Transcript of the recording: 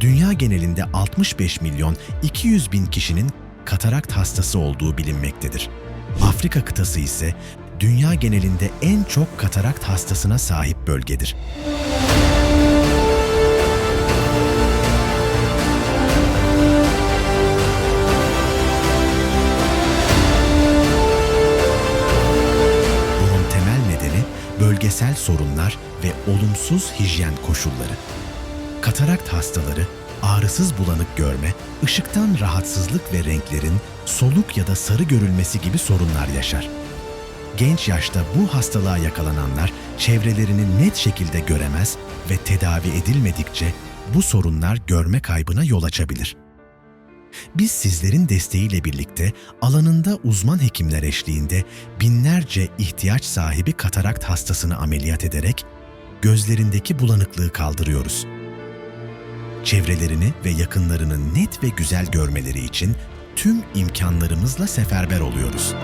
Dünya genelinde 65 milyon 200 bin kişinin katarakt hastası olduğu bilinmektedir. Afrika kıtası ise dünya genelinde en çok katarakt hastasına sahip bölgedir. Bölgesel sorunlar ve olumsuz hijyen koşulları. Katarakt hastaları ağrısız bulanık görme, ışıktan rahatsızlık ve renklerin soluk ya da sarı görülmesi gibi sorunlar yaşar. Genç yaşta bu hastalığa yakalananlar çevrelerini net şekilde göremez ve tedavi edilmedikçe bu sorunlar görme kaybına yol açabilir. Biz sizlerin desteğiyle birlikte alanında uzman hekimler eşliğinde binlerce ihtiyaç sahibi katarakt hastasını ameliyat ederek gözlerindeki bulanıklığı kaldırıyoruz. Çevrelerini ve yakınlarını net ve güzel görmeleri için tüm imkanlarımızla seferber oluyoruz.